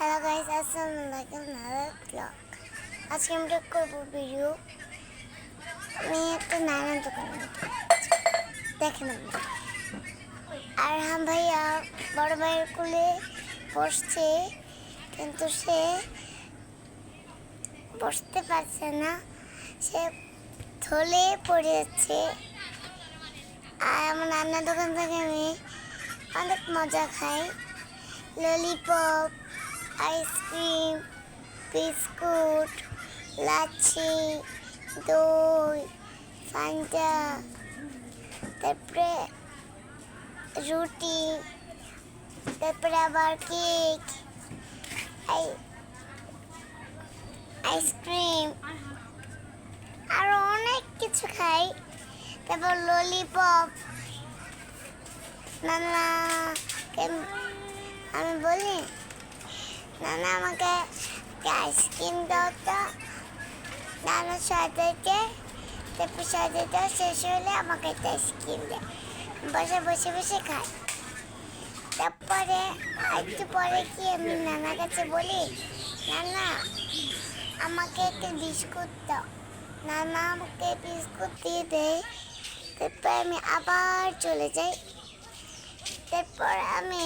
Hello guys আসসালামু আলাইকুম Narad blog আজকে আমরা করব ভিডিও আমি একটা নানা দোকানে যাচ্ছি। দেখেন আপনি। আর হাম ভাইয়া বড় ভাইয়ের কুলে বসছে, কিন্তু সে বসতে পারছে না। সে থলে পড়েছে আর আমার নান্নার দোকান থেকে আমি অনেক মজা খাই। ললিপপ আইসক্রিম বিস্কুট লাচ্ছি দই ফান্টা তারপরে রুটি, তারপরে আবার কেক আই- আইসক্রিম আরও অনেক কিছু খাই। তারপর ললিপপ নানা আমি বলি নানা আমাকে আইসক্রিম দাও তো নানা সাজাইতে তারপর সাজাইতে শেষ হলে আমাকে একটা আইসক্রিম দেয় বসে বসে বসে খাই তারপরে একটু পরে কি আমি নানার কাছে বলি নানা আমাকে একটা বিস্কুট দাও নানা আমাকে বিস্কুট দিয়ে দেয় তারপর আমি আবার চলে যাই তারপর আমি